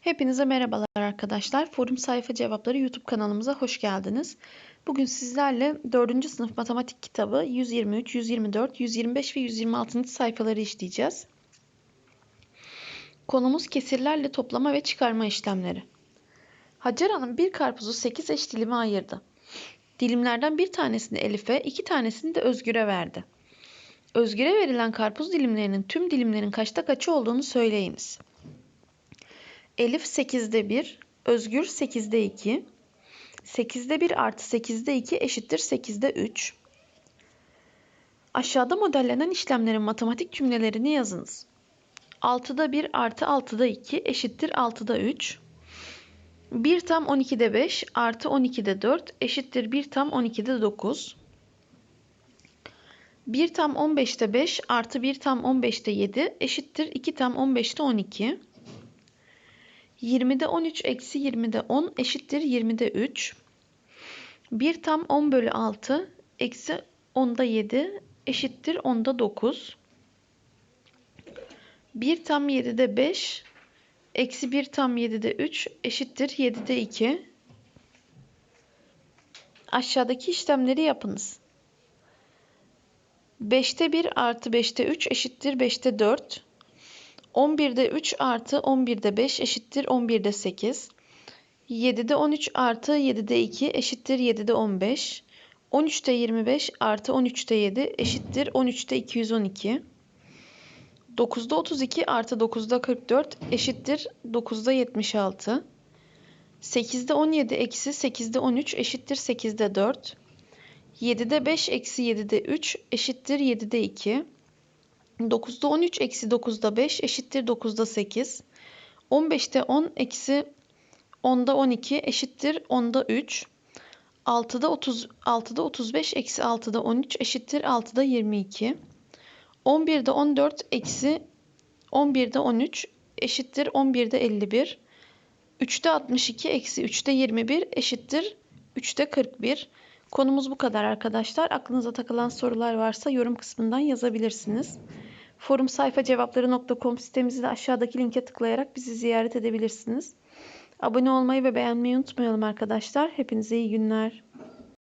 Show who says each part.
Speaker 1: Hepinize merhabalar arkadaşlar. Forum Sayfa Cevapları YouTube kanalımıza hoş geldiniz. Bugün sizlerle 4. sınıf matematik kitabı 123, 124, 125 ve 126. sayfaları işleyeceğiz. Konumuz kesirlerle toplama ve çıkarma işlemleri. Hacer Hanım bir karpuzu 8 eş dilime ayırdı. Dilimlerden bir tanesini Elif'e, iki tanesini de Özgür'e verdi. Özgür'e verilen karpuz dilimlerinin tüm dilimlerin kaçta kaçı olduğunu söyleyiniz. Elif 8'de 1, Özgür 8'de 2. 8'de 1 artı 8'de 2 eşittir 8'de 3. Aşağıda modellenen işlemlerin matematik cümlelerini yazınız. 6'da 1 artı 6'da 2 eşittir 6'da 3. 1 tam 12'de 5 artı 12'de 4 eşittir 1 tam 12'de 9. 1 tam 15'te 5 artı 1 tam 15'te 7 eşittir 2 tam 15'te 12. 20'de 13 eksi 20'de 10 eşittir 20'de 3. 1 tam 10 bölü 6 eksi 10'da 7 eşittir 10'da 9. 1 tam 7'de 5 eksi 1 tam 7'de 3 eşittir 7'de 2. Aşağıdaki işlemleri yapınız. 5'te 1 artı 5'te 3 eşittir 5'te 4. 11'de 3 artı 11'de 5 eşittir 11'de 8. 7'de 13 artı 7'de 2 eşittir 7'de 15. 13'te 25 artı 13'te 7 eşittir 13'te 212. 9'da 32 artı 9'da 44 eşittir 9'da 76. 8'de 17 eksi 8'de 13 eşittir 8'de 4. 7'de 5 eksi 7'de 3 eşittir 7'de 2. 9'da 13 eksi 9'da 5 eşittir 9'da 8. 15'te 10 eksi 10'da 12 eşittir 10'da 3. 6'da 30 6'da 35 eksi 6'da 13 eşittir 6'da 22. 11'de 14 eksi 11'de 13 eşittir 11'de 51. 3'te 62 eksi 3'te 21 eşittir 3'te 41. Konumuz bu kadar arkadaşlar. Aklınıza takılan sorular varsa yorum kısmından yazabilirsiniz. Forum sayfa cevapları.com sitemizi de aşağıdaki linke tıklayarak bizi ziyaret edebilirsiniz. Abone olmayı ve beğenmeyi unutmayalım arkadaşlar. Hepinize iyi günler.